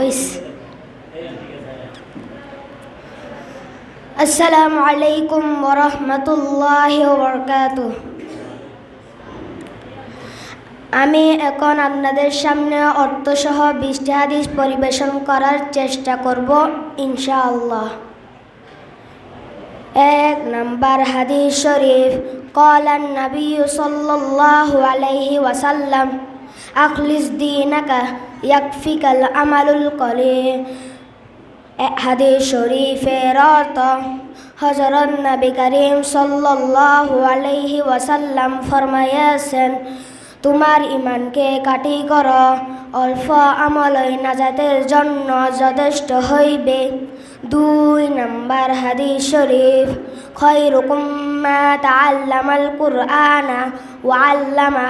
ওইস আসসালামু আলাইকুম ওরহমতুল্লাহ বরকাতুহ আমি এখন আপনাদের সামনে অর্থসহ বিশটি হাদিস পরিবেশন করার চেষ্টা করব ইনশাআল্লাহ এক নম্বর হাদিস শরীফ قال النبي صلى الله عليه وسلم أخلص دينك يكفيك العمل القليل হাদিস শরীফের অর্থ হজরত নবী করিম সাল্লাল্লাহু আলাইহি ওয়াসাল্লাম ফরমাইয়াছেন তোমার ইমানকে কাটি কর অল্প আমলই নাজাতের জন্য যথেষ্ট হইবে দুই নম্বর হাদিস শরীফ খৈরুকুম মা তাআল্লামাল কুরআনা ওয়া আল্লামা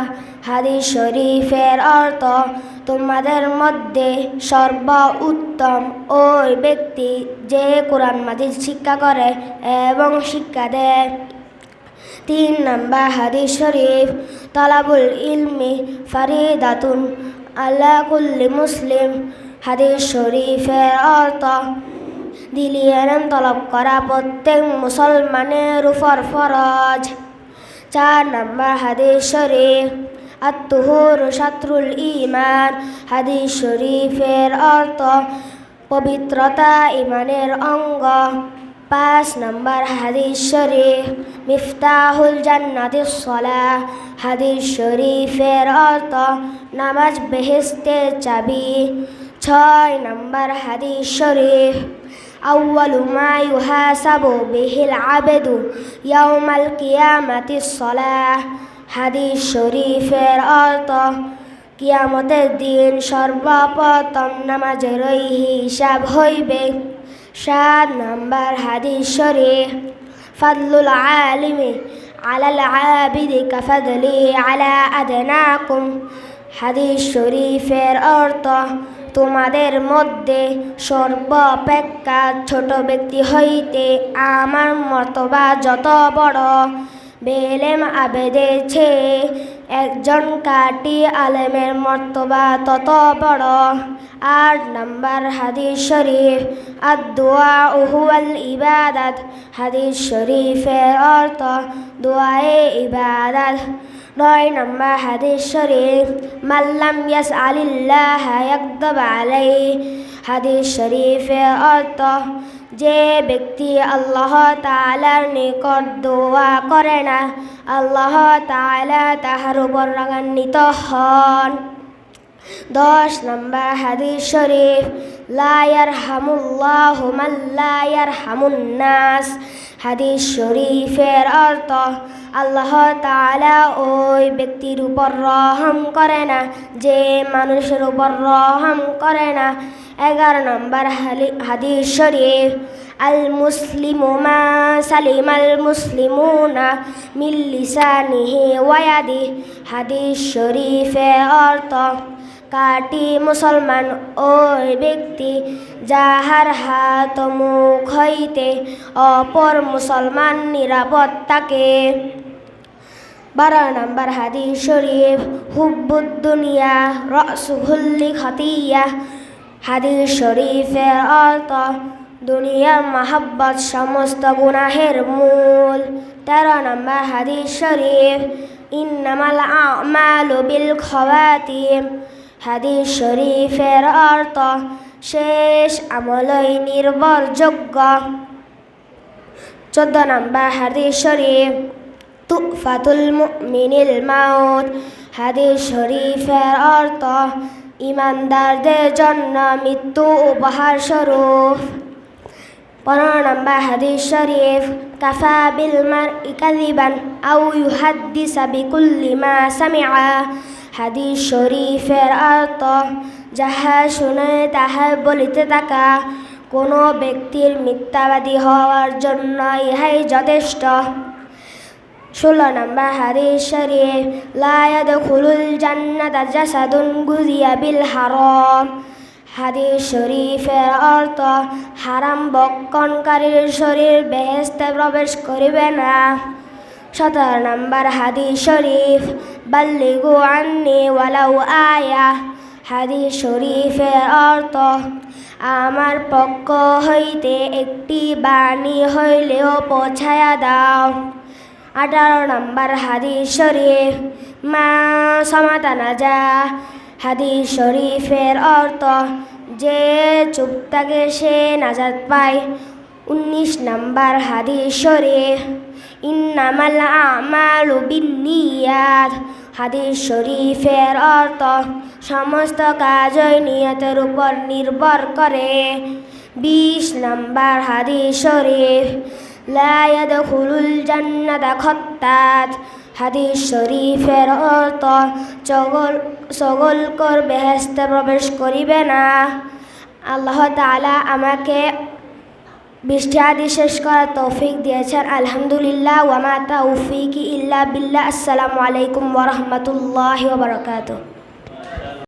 হাদিস শরীফের অর্থ, তোমাদের মধ্যে সর্ব উত্তম ওই ব্যক্তি যে কোরআন মাজিদ শিক্ষা করে এবং শিক্ষা দেয়। তিন নম্বর হাদিস শরীফ, তালাবুল ইলমি ফারিদাতুন আল্লাহ কুল্লি মুসলিম। হাদিস শরীফের অর্থ, দিলি এলেম তলব করা প্রত্যেক মুসলমানের উপর ফরজ। চার নম্বর হাদিস আত্মহুর শাত্রুল ইমান হাদিস শরীফের অর্থ পবিত্রতা ইমানের অঙ্গ পাঁচ নম্বর হাদিস মিফতাহুল জান্নাতি সলা হাদিস শরীফের অর্থ নামাজ বেহেস্তের চাবি ছয় নম্বর হাদিস শরীফ أول ما يحاسب به العبد يوم القيامة الصلاة হাদিস শরীফের অর্থ কিয়ামতের দিন সর্বপ্রথম নামাজেরই হিসাব হইবে সাত নম্বর হাদিস শরীফ ফাদলুল আলিমি আলাল আবিদি কাফাদলি আলা আদনাকুম হাদিস শরীফের অর্থ তোমাদের মধ্যে সর্বাপেক্ষা ছোট ব্যক্তি হইতে আমার মতবা যত বড়। বেলেম আবেদেছে একজন কাটি আলেমের মর্তবা তত বড়। আট নম্বর হাদিস শরীফ আদুয়া উহুয়াল ইবাদাত। হাদিস শরীফের অর্থ, দোয়ায়ে ইবাদাত। নয় নম্বর হাদিস শরীফ মাল্লাম ইয়াস আলিল্লাহ ইয়াকদব আলাই হাদিস শরীফের অর্থ, যে ব্যক্তি আল্লাহ তালার নিকট দোয়া করে না, আল্লাহ তালা তাহার উপর রাগান্বিত হন। দশ নম্বর হাদিস শরীফ লায়ার হামুল্লাহ মাল্লায়ার হামুন্নাস হাদিস শরীফের অর্থ আল্লাহ তালা ওই ব্যক্তির উপর রহম করে না, যে মানুষের উপর রহম করে না। এগারো নম্বর হাদিস শরীফ আল মুসলিমু মা সালিম আল মুসলিমুনা মিল্লিসানিহি ওয়াদি হাদিস শরীফের অর্থ, কাটি মুসলমান ওই ব্যক্তি যাহার হাত মুখ হইতে অপর মুসলমান নিরাপদ বারো নম্বর হাদিস শরীফ, হুব্বুদ্দুনিয়া রসুহুল্লি খতিয়া হাদিস শরীফের অর্থ দুনিয়া মাহাব্বত সমস্ত গুনাহের মূল। তেরো নম্বর হাদিস শরীফ, ইন্নামাল আমালু বিল খওয়াতিম। হাদিস শরীফের অর্থ শেষ আমলই নির্ভরযোগ্য। চোদ্দ নম্বর হাদিস শরীফ তুফাতুল মুমিনিল মাউত। হাদিস শরীফের অর্থ, ইমানদারদের জন্য মৃত্যু উপহার স্বরূপ। পনেরো হাদিস শরীফ, কাফা বিল মার ইকাদিবান আউ ইউহাদ্দিসা বিকুল্লি মা সামিআ। হাদিস শরীফের অর্থ, যাহা শুনে তাহা বলিতে থাকা। কোনো ব্যক্তির মিথ্যাবাদী হওয়ার জন্য ইহাই যথেষ্ট। ষোলো নম্বর হাদিস শরীফ লায়াদ খুলুল জান্নাত জাসাদুন গুজিয়া বিল হারম। হাদিস শরীফের অর্থ, হারাম বক্ষণকারীর শরীর বেহেস্তে প্রবেশ করিবে না। সতেরো নম্বর হাদিস শরীফ, বাল্লিগু আন্নি ওয়ালাউ আয়া। হাদিস শরীফের অর্থ, আমার পক্ষ হইতে একটি বাণী হইলেও পৌঁছায়া দাও। আঠারো নম্বর হাদিস মা সমাতানা যা হাদিস শরীফের অর্থ যে চুপ থাকে সে নাজাত পায় উনিশ নম্বর হাদিস ইন্নামাল আমালু বিন্নিয়াত হাদিস শরীফের অর্থ সমস্ত কাজই নিয়তের উপর নির্ভর করে বিশ নম্বর হাদিস শরীফ চগল প্রবেশ করিবে না। আল্লাহ তাআলা আমাকে বৃষ্টি শেষ করার তৌফিক দিয়েছেন। আলহামদুলিল্লাহ ওয়ামা তৌফিক ইল্লা বিল্লাহ। আসসালামু আলাইকুম ওরহমতুল্লাহ বারকাতুহ।